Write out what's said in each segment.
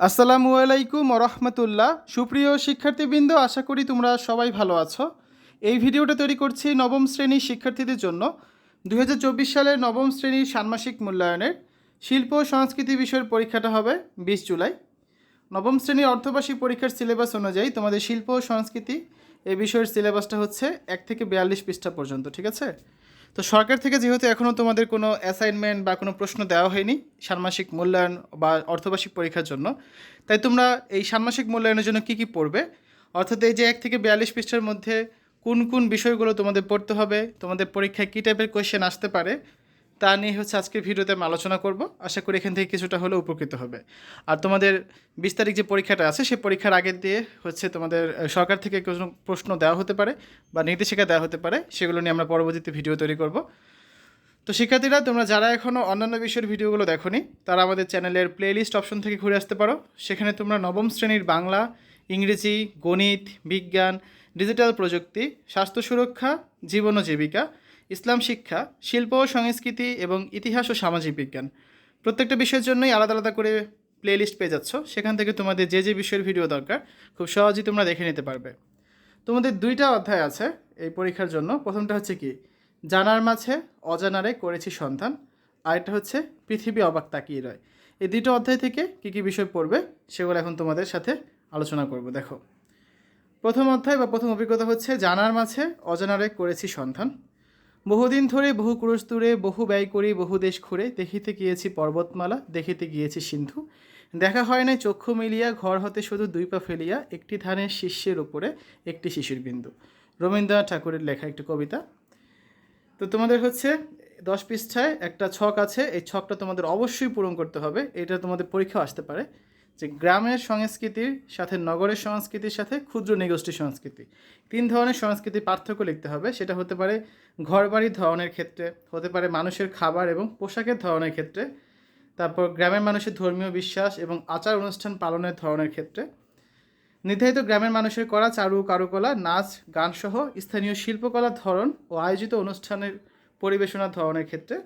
আসসালামু আলাইকুম রহমতুল্লাহ। সুপ্রিয় শিক্ষার্থীবৃন্দ, আশা করি তোমরা সবাই ভালো আছো। এই ভিডিওটা তৈরি করছি নবম শ্রেণির শিক্ষার্থীদের জন্য। দু হাজার চব্বিশ সালের নবম শ্রেণির ষান্মাসিক মূল্যায়নের শিল্প সংস্কৃতি বিষয়ের পরীক্ষাটা হবে বিশ জুলাই। নবম শ্রেণির অর্ধবার্ষিক পরীক্ষার সিলেবাস অনুযায়ী তোমাদের শিল্প সংস্কৃতি এ বিষয়ের সিলেবাসটা হচ্ছে এক থেকে বিয়াল্লিশ পৃষ্ঠা পর্যন্ত, ঠিক আছে? তো সরকার থেকে যেহেতু এখনও তোমাদের কোনো অ্যাসাইনমেন্ট বা কোনো প্রশ্ন দেওয়া হয়নি ষান্মাসিক মূল্যায়ন বা অর্ধবার্ষিক পরীক্ষার জন্য, তাই তোমরা এই ষান্মাসিক মূল্যায়নের জন্য কী কী পড়বে? অর্থাৎ এই যে এক থেকে বিয়াল্লিশ পৃষ্ঠার মধ্যে কোন কোন বিষয়গুলো তোমাদের পড়তে হবে, তোমাদের পরীক্ষায় কী টাইপের কোয়েশ্চেন আসতে পারে তা নিয়ে হচ্ছে আজকের ভিডিওতে আমি আলোচনা করব। আশা করি এখান থেকে কিছুটা হলেও উপকৃত হবে। আর তোমাদের বিশ তারিখ যে পরীক্ষাটা আছে সেই পরীক্ষার আগের দিয়ে হচ্ছে তোমাদের সরকার থেকে কোনো প্রশ্ন দেওয়া হতে পারে বা নির্দেশিকা দেওয়া হতে পারে, সেগুলো নিয়ে আমরা পরবর্তীতে ভিডিও তৈরি করব। তো শিক্ষার্থীরা, তোমরা যারা এখনও অন্যান্য বিষয়ের ভিডিওগুলো দেখোনি, তারা আমাদের চ্যানেলের প্লেলিস্ট অপশন থেকে ঘুরে আসতে পারো। সেখানে তোমরা নবম শ্রেণির বাংলা, ইংরেজি, গণিত, বিজ্ঞান ডিজিটাল প্রযুক্তি, স্বাস্থ্য সুরক্ষা, জীবন ও জীবিকা ইসলাম শিক্ষা, শিল্প ও সংস্কৃতি এবং ইতিহাস ও সামাজিক বিজ্ঞান। প্রত্যেকটা বিষয়ের জন্যই আলাদা আলাদা করে প্লেলিস্ট পেয়ে যাচ্ছ। সেখান থেকে তোমাদের যে যে বিষয়ের ভিডিও দরকার, খুব সহজেই তোমরা দেখে নিতে পারবে। তোমাদের দুইটা অধ্যায় আছে এই পরীক্ষার জন্য। প্রথমটা হচ্ছে কি? জানার মাঝে অজানারে করেছি সন্ধান। আরেকটা হচ্ছে পৃথিবী অবাক তাকিয়ে রয়। এই দুটো অধ্যায় থেকে কী কী বিষয় পড়বে, সেগুলো এখন তোমাদের সাথে আলোচনা করব। দেখো। প্রথম অধ্যায় বা প্রথম অভিজ্ঞতা হচ্ছে, জানার মাঝে অজানারে করেছি সন্ধান। বহুদিন ধরে বহু ক্রুশ দূরে, বহু ব্যয় করি, বহু দেশ ঘুরে। দেখিতে গিয়েছি পর্বতমালা, দেখিতে গিয়েছি সিন্ধু। দেখা হয় নাই চক্ষু মিলিয়া, ঘর হতে শুধু দুই পা ফেলিয়া, একটি ধানের শীর্ষের উপরে একটি শিশুর বিন্দু। রবীন্দ্রনাথ ঠাকুরের লেখা একটি কবিতা। তো তোমাদের হচ্ছে দশ পৃষ্ঠায় একটা ছক আছে, এই ছকটা তোমাদের অবশ্যই পূরণ করতে হবে। এটা তোমাদের পরীক্ষা আসতে পারে। যে গ্রামের সংস্কৃতির সাথে নগরের সংস্কৃতির সাথে ক্ষুদ্র নিগোষ্ঠী সংস্কৃতি। তিন ধরনের সংস্কৃতির পার্থক্য লিখতে হবে। সেটা হতে পারে ঘরবাড়ির ধরনের ক্ষেত্রে, হতে পারে মানুষের খাবার এবং পোশাকের ধরনের ক্ষেত্রে, তারপর গ্রামের মানুষের ধর্মীয় বিশ্বাস এবং আচার অনুষ্ঠান পালনের ধরনের ক্ষেত্রে। নির্ধারিত গ্রামের মানুষের করা চারু, কারুকলা, নাচ, গানসহ স্থানীয় শিল্পকলার ধরন ও আয়োজিত অনুষ্ঠানের পরিবেশনার ধরনের ক্ষেত্রে,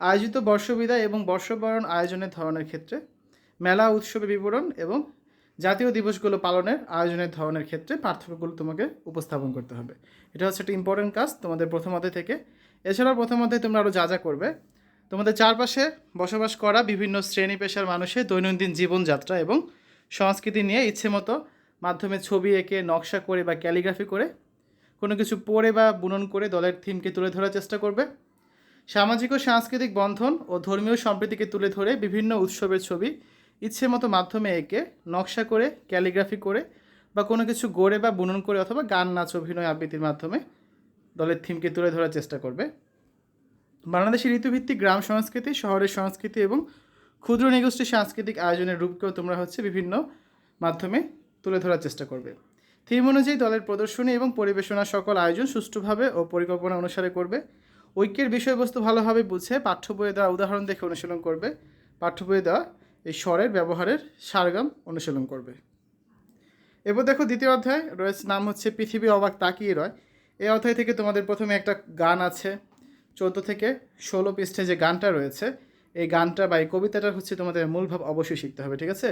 আয়োজিত বর্ষবিদায় এবং বর্ষবরণ আয়োজনের ধরনের ক্ষেত্রে মেলা উৎসবে বিবরণ এবং জাতীয় দিবসগুলো পালনের আয়োজনের ধরনের ক্ষেত্রে পার্থক্যগুলো তোমাকে উপস্থাপন করতে হবে। এটা হচ্ছে একটা ইম্পর্টেন্ট কাজ তোমাদের প্রথম অধ্যায় থেকে। এছাড়াও প্রথম অধ্যায়ে তোমরা আরও যা যা করবে, তোমাদের চারপাশে বসবাস করা বিভিন্ন শ্রেণি পেশার মানুষের দৈনন্দিন জীবনযাত্রা এবং সংস্কৃতি নিয়ে ইচ্ছে মতো মাধ্যমে ছবি এঁকে, নকশা করে বা ক্যালিগ্রাফি করে কোনো কিছু পড়ে বা বুনন করে দলের থিমকে তুলে ধরার চেষ্টা করবে। সামাজিক ও সাংস্কৃতিক বন্ধন ও ধর্মীয় সম্প্রীতিকে তুলে ধরে বিভিন্ন উৎসবের ছবি ইচ্ছে মতো মাধ্যমে একে নকশা করে, ক্যালিগ্রাফি করে বা কোনো কিছু গড়ে বা বুনন করে অথবা গান, নাচ, অভিনয় আবৃত্তির মাধ্যমে দলের থিমকে তুলে ধরার চেষ্টা করবে। বাংলাদেশের ঋতুভিত্তিক গ্রাম সংস্কৃতি, শহরের সংস্কৃতি এবং ক্ষুদ্র নিগোষ্ঠী সাংস্কৃতিক আয়োজনের রূপকেও তোমরা হচ্ছে বিভিন্ন মাধ্যমে তুলে ধরার চেষ্টা করবে। থিম অনুযায়ী দলের প্রদর্শনী এবং পরিবেশনা সকল আয়োজন সুষ্ঠুভাবে ও পরিকল্পনা অনুসারে করবে। ঐক্যের বিষয়বস্তু ভালোভাবে বুঝে পাঠ্য বইয়ে দেওয়া উদাহরণ দেখে অনুশীলন করবে। পাঠ্য বইয়ে দেওয়া এই স্বরের ব্যবহারের সারগাম অনুশীলন করবে। এবার দেখো দ্বিতীয় অধ্যায়, রয়েছে নাম হচ্ছে পৃথিবী অবাক তাকিয়ে রয়। এই অধ্যায় থেকে তোমাদের প্রথমে একটা গান আছে। চোদ্দ থেকে ষোলো পৃষ্ঠে যে গানটা রয়েছে, এই গানটা বা এই কবিতাটা হচ্ছে তোমাদের মূল ভাব অবশ্যই শিখতে হবে, ঠিক আছে?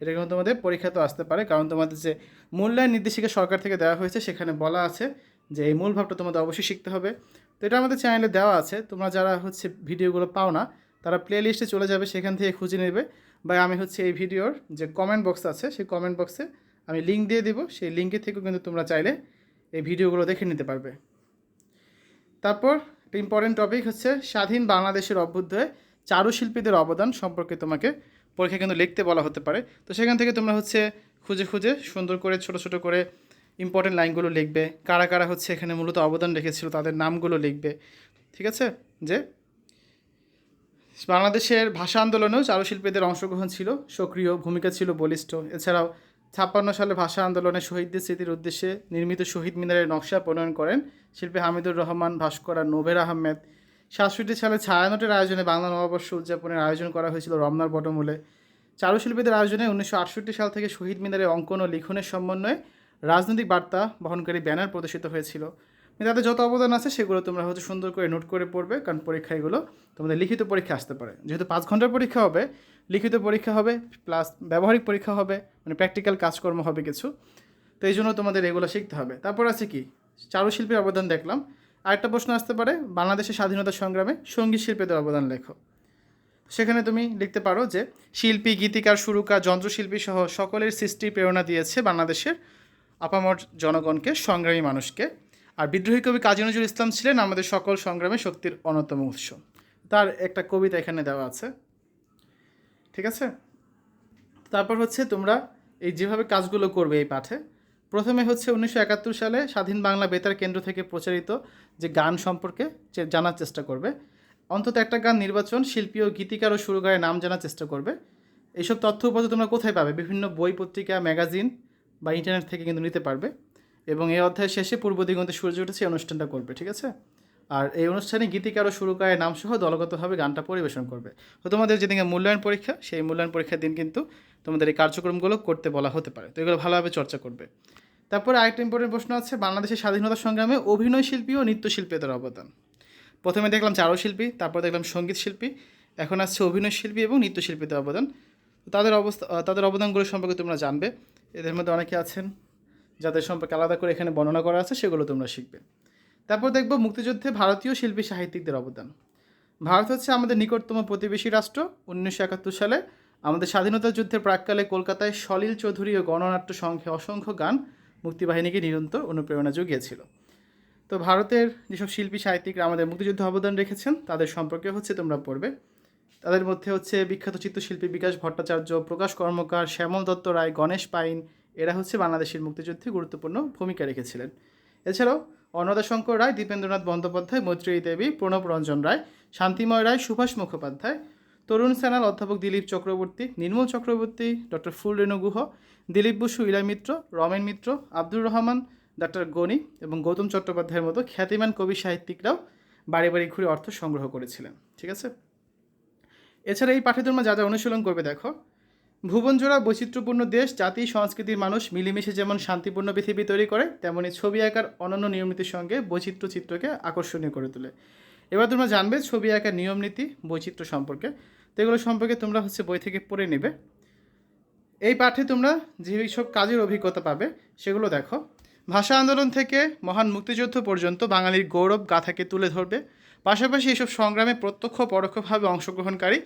এটা কিন্তু তোমাদের পরীক্ষা তো আসতে পারে, কারণ তোমাদের যে মূল্যায়ন নির্দেশিকা সরকার থেকে দেওয়া হয়েছে, সেখানে বলা আছে যে এই মূল ভাবটা তোমাদের অবশ্যই শিখতে হবে। তো এটা আমাদের চ্যানেলে দেওয়া আছে। তোমরা যারা হচ্ছে ভিডিওগুলো পাও না, তারা প্লে লিস্টে চলে যাবে, সেখান থেকে খুঁজে নেবে। বা আমি হচ্ছে এই ভিডিওর যে কমেন্ট বক্স আছে, সেই কমেন্ট বক্সে আমি লিঙ্ক দিয়ে দেবো। সেই লিঙ্কে থেকেও কিন্তু তোমরা চাইলে এই ভিডিওগুলো দেখে নিতে পারবে। তারপর একটা ইম্পর্টেন্ট টপিক হচ্ছে স্বাধীন বাংলাদেশের অভ্যুদয়ে চারুশিল্পীদের অবদান সম্পর্কে তোমাকে পরীক্ষা কিন্তু লিখতে বলা হতে পারে। তো সেখান থেকে তোমরা হচ্ছে খুঁজে খুঁজে সুন্দর করে, ছোট ছোট করে ইম্পর্টেন্ট লাইনগুলো লিখবে। কারা কারা হচ্ছে এখানে মূলত অবদান রেখেছিল, তাদের নামগুলো লিখবে। ঠিক আছে? যে বাংলাদেশের ভাষা আন্দোলনেও চারুশিল্পীদের অংশগ্রহণ ছিল, সক্রিয় ভূমিকা ছিল বলিষ্ঠ। এছাড়াও ছাপ্পান্ন সালে ভাষা আন্দোলনে শহীদদের স্মৃতির উদ্দেশ্যে নির্মিত শহীদ মিনারের নকশা প্রণয়ন করেন শিল্পী হামিদুর রহমান, ভাস্কর নোবের আহমেদ। সাতষট্টি সালে ছায়ানটের আয়োজনে বাংলা নববর্ষ উদযাপনের আয়োজন করা হয়েছিল রমনার বটমূলে। চারুশিল্পীদের আয়োজনে উনিশশো আটষট্টি সাল থেকে শহীদ মিনারের অঙ্কন ও লিখনের সমন্বয়ে রাজনৈতিক বার্তা বহনকারী ব্যানার প্রদর্শিত হয়েছিল। তাদের যত অবদান আছে সেগুলো তোমরা হচ্ছে সুন্দর করে নোট করে পড়বে, কারণ পরীক্ষা এগুলো তোমাদের লিখিত পরীক্ষা আসতে পারে। যেহেতু পাঁচ ঘণ্টার পরীক্ষা হবে, লিখিত পরীক্ষা হবে প্লাস ব্যবহারিক পরীক্ষা হবে মানে প্র্যাকটিক্যাল কাজকর্ম হবে কিছু। তো এই জন্য তোমাদের এগুলো শিখতে হবে। তারপর আছে কি? চারুশিল্পীর অবদান দেখলাম। আরেকটা প্রশ্ন আসতে পারে, বাংলাদেশের স্বাধীনতা সংগ্রামে সংগীত শিল্পীদের অবদান লেখো। সেখানে তুমি লিখতে পারো যে, শিল্পী, গীতিকার, সুরকার, যন্ত্রশিল্পী সহ সকলের সৃষ্টি প্রেরণা দিয়েছে বাংলাদেশের আপামর জনগণকে, সংগ্রামী মানুষকে। আর বিদ্রোহী কবি কাজী নজরুল ইসলাম ছিলেন আমাদের সকল সংগ্রামে শক্তির অন্যতম উৎস। তার একটা কবিতা এখানে দেওয়া আছে। ঠিক আছে? তারপর হচ্ছে তোমরা এই যেভাবে কাজগুলো করবে এই পাঠে। প্রথমে হচ্ছে উনিশশো একাত্তর সালে স্বাধীন বাংলা বেতার কেন্দ্র থেকে প্রচারিত যে গান সম্পর্কে জানার চেষ্টা করবে। অন্তত একটা গান নির্বাচন, শিল্পী ও গীতিকার ও সুরকারের নাম জানার চেষ্টা করবে। এইসব তথ্য উপাত্ত তোমরা কোথায় পাবে? বিভিন্ন বই, পত্রিকা, ম্যাগাজিন বা ইন্টারনেট থেকে কিন্তু নিতে পারবে। এবং এই অধ্যায়ের শেষে পূর্ব দিগন্তে সূর্য উঠেছে অনুষ্ঠানটা করবে, ঠিক আছে? আর এই অনুষ্ঠানে গীতিকার ও সুরকারের নাম সহ দলগতভাবে গানটা পরিবেশন করবে। তো তোমাদের যেদিকে মূল্যায়ন পরীক্ষা, সেই মূল্যায়ন পরীক্ষার দিন কিন্তু তোমাদের এই কার্যক্রমগুলো করতে বলা হতে পারে। তো এগুলো ভালোভাবে চর্চা করবে। তারপরে আরেকটা ইম্পর্টেন্ট প্রশ্ন আছে, বাংলাদেশের স্বাধীনতা সংগ্রামে অভিনয় শিল্পী ও নৃত্যশিল্পীদের অবদান। প্রথমে দেখলাম চারুশিল্পী তারপর দেখলাম সংগীত শিল্পী, এখন আসছে অভিনয় শিল্পী এবং নৃত্যশিল্পীদের অবদান। তাদের অবস্থা, তাদের অবদানগুলো সম্পর্কে তোমরা জানবে। এদের মধ্যে অনেকে আছেন যাদের সম্পর্কে আলাদা করে এখানে বর্ণনা করা আছে, সেগুলো তোমরা শিখবে। তারপর দেখব মুক্তিযুদ্ধে ভারতীয় শিল্পী সাহিত্যিকদের অবদান। ভারত হচ্ছে আমাদের নিকটতম প্রতিবেশী রাষ্ট্র। উনিশশো একাত্তর সালে আমাদের স্বাধীনতা যুদ্ধের প্রাককালে কলকাতায় সলিল চৌধুরী ও গণনাট্য সংখ্যে অসংখ্য গান মুক্তিবাহিনীকে নিরন্তর অনুপ্রেরণা জুগিয়েছিল। তো ভারতের যেসব শিল্পী সাহিত্যিকরা আমাদের মুক্তিযুদ্ধে অবদান রেখেছেন, তাদের সম্পর্কে হচ্ছে তোমরা পড়বে। তাদের মধ্যে হচ্ছে বিখ্যাত চিত্রশিল্পী বিকাশ ভট্টাচার্য, প্রকাশ কর্মকার শ্যামল দত্ত রায়, গণেশ পাইন এরা হচ্ছে বাংলাদেশের মুক্তিযুদ্ধে গুরুত্বপূর্ণ ভূমিকা রেখেছিলেন। এছাড়াও অন্নদা শঙ্কর রায়, দীপেন্দ্রনাথ বন্দ্যোপাধ্যায় মৈত্রী দেবী, প্রণব রঞ্জন রায়, শান্তিময় রায়, সুভাষ মুখোপাধ্যায়, তরুণ স্যানাল অধ্যাপক Dilip Chakraborty, Nirmal Chakraborty, doctor Phulrenu Guha, Dilip Basu, Ilai Mitra, Ramen Mitra, Abdur Rahman, doctor Gani এবং গৌতম চট্টোপাধ্যায়ের মতো খ্যাতিমান কবি সাহিত্যিকরাও বাড়ি বাড়ি ঘুরে অর্থ সংগ্রহ করেছিলেন। ঠিক আছে? এছাড়া এই পাঠে তোমরা যা যা অনুশীলন করবে দেখো। ভুবনজোড়া বৈচিত্র্যপূর্ণ দেশ, জাতি, সংস্কৃতির মানুষ মিলেমিশে যেমন শান্তিপূর্ণ পৃথিবী তৈরি করে, তেমনি ছবি আঁকার অনন্য নিয়মনীতির সঙ্গে বৈচিত্র্য চিত্রকে আকর্ষণীয় করে তোলে। এবার তোমরা জানবে ছবি আঁকার নিয়ম নীতি বৈচিত্র্য সম্পর্কে। তো এগুলো সম্পর্কে তোমরা হচ্ছে বই থেকে পড়ে নেবে। এই পাঠে তোমরা যে সব কাজের অভিজ্ঞতা পাবে, সেগুলো দেখো। ভাষা আন্দোলন থেকে মহান মুক্তিযুদ্ধ পর্যন্ত বাঙালির গৌরব গাথাকে তুলে ধরবে। পাশাপাশি এসব সংগ্রামে প্রত্যক্ষ পরোক্ষভাবে অংশগ্রহণকারী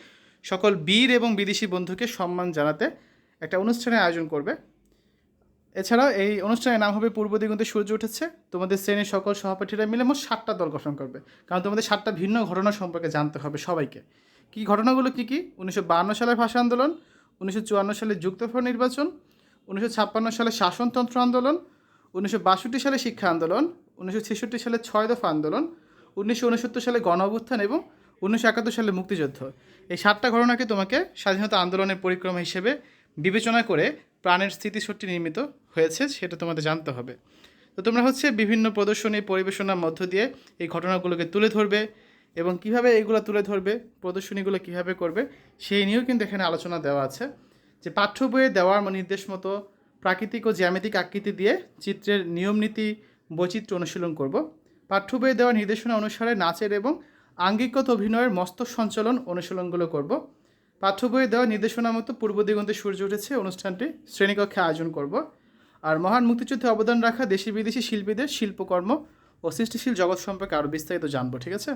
সকল বীর এবং বিদেশি বন্ধুকে সম্মান জানাতে একটা অনুষ্ঠানের আয়োজন করবে। এছাড়াও এই অনুষ্ঠানের নাম হবে পূর্ব দিগন্তে সূর্য উঠেছে। তোমাদের শ্রেণির সকল সহপাঠীরা মিলে মোট সাতটা দল গঠন করবে। কারণ তোমাদের সাতটা ভিন্ন ঘটনা সম্পর্কে জানতে হবে সবাইকে। কী ঘটনাগুলো কী কী? উনিশশো বাহান্ন সালের ভাষা আন্দোলন, উনিশশো চুয়ান্ন সালে যুক্তফ্রন্ট নির্বাচন, উনিশশো ছাপ্পান্ন সালে শাসনতন্ত্র আন্দোলন, উনিশশো বাষট্টি সালে শিক্ষা আন্দোলন, উনিশশো ছেষট্টি সালে ছয় দফা আন্দোলন, উনিশশো উনসত্তর সালে গণ অভ্যুত্থান এবং উনিশশো একাত্তর সালে মুক্তিযুদ্ধ। এই সাতটা ঘটনাকে তোমাকে স্বাধীনতা আন্দোলনের পরিক্রমা হিসেবে বিবেচনা করে প্রাণের স্মৃতিশক্তি নির্মিত হয়েছে, সেটা তোমাদের জানতে হবে। তো তোমরা হচ্ছে বিভিন্ন প্রদর্শনী, পরিবেশনার মধ্য দিয়ে এই ঘটনাগুলোকে তুলে ধরবে এবং কীভাবে এইগুলো তুলে ধরবে, প্রদর্শনীগুলো কীভাবে করবে, সেই নিয়েও কিন্তু এখানে আলোচনা দেওয়া আছে। যে পাঠ্য বইয়ে দেওয়ার নির্দেশ মতো প্রাকৃতিক ও জ্যামিতিক আকৃতি দিয়ে চিত্রের নিয়মনীতি, বৈচিত্র্য অনুশীলন করব। পাঠ্য বইয়ে দেওয়া নির্দেশনা অনুসারে নাচের এবং আঙ্গিকগত অভিনয়ের মস্ত সঞ্চালন অনুশীলনগুলো করব। পাঠ্য বইয়ে দেওয়া নির্দেশনা মতো পূর্ব দিগন্তে সূর্য উঠেছে, অনুষ্ঠানটি শ্রেণীকক্ষে আয়োজন করব। আর মহান মুক্তিযুদ্ধে অবদান রাখা দেশি বিদেশি শিল্পীদের শিল্পকর্ম ও সৃষ্টিশীল জগৎ সম্পর্কে আরও বিস্তারিত জানব, ঠিক আছে?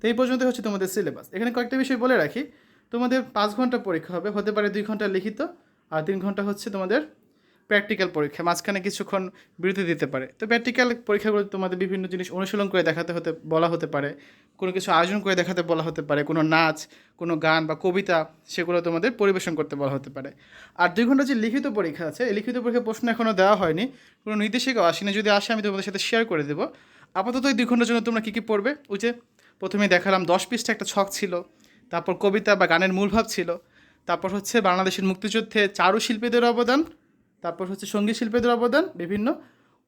তো এই পর্যন্ত হচ্ছে তোমাদের সিলেবাস। এখানে কয়েকটা বিষয় বলে রাখি। তোমাদের পাঁচ ঘণ্টা পরীক্ষা হবে, হতে পারে দুই ঘণ্টা লিখিত, আর তিন ঘণ্টা হচ্ছে তোমাদের প্র্যাকটিক্যাল পরীক্ষা, মাঝখানে কিছুক্ষণ বিরতি দিতে পারে। তো প্র্যাকটিক্যাল পরীক্ষাগুলো তোমাদের বিভিন্ন জিনিস অনুশীলন করে দেখাতে হতে, বলা হতে পারে। কোনো কিছু আয়োজন করে দেখাতে বলা হতে পারে, কোনো নাচ, কোনো গান বা কবিতা, সেগুলো তোমাদের পরিবেশন করতে বলা হতে পারে। আর দুই ঘণ্টা যে লিখিত পরীক্ষা আছে, এই লিখিত পরীক্ষার প্রশ্ন এখনও দেওয়া হয়নি। কোনো নির্দেশিকাও আসেনি, যদি আসে আমি তোমাদের সাথে শেয়ার করে দেবো। আপাতত এই দুই ঘণ্টার জন্য তোমরা কী কী পড়বে? ওই যে প্রথমে দেখালাম দশ পৃষ্ঠা একটা ছক ছিল, তারপর কবিতা বা গানের মূলভাব ছিল, তারপর হচ্ছে বাংলাদেশের মুক্তিযুদ্ধে চারু শিল্পীদের অবদান তারপর হচ্ছে সংগীত শিল্পীদের অবদান, বিভিন্ন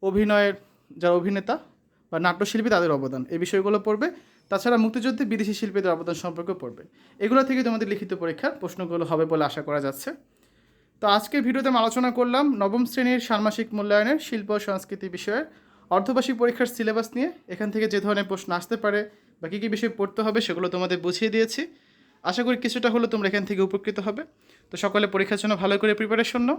অভিনয়ের যারা অভিনেতা বা নাট্যশিল্পী তাদের অবদান, এই বিষয়গুলো পড়বে। তাছাড়া মুক্তিযুদ্ধে বিদেশি শিল্পীদের অবদান সম্পর্কে পড়বে। এগুলো থেকে তোমাদের লিখিত পরীক্ষার প্রশ্নগুলো হবে বলে আশা করা যাচ্ছে। তো আজকের ভিডিওতে আমি আলোচনা করলাম নবম শ্রেণির ষান্মাসিক মূল্যায়নের শিল্প সংস্কৃতি বিষয়ের অর্ধবাসিক পরীক্ষার সিলেবাস নিয়ে, এখান থেকে যে ধরনের প্রশ্ন আসতে পারে বা কী কী বিষয় পড়তে হবে সেগুলো তোমাদের বুঝিয়ে দিয়েছি। আশা করি কিছুটা হলেও তোমরা এখান থেকে উপকৃত হবে। তো সকলে পরীক্ষার জন্য ভালো করে প্রিপারেশন নাও।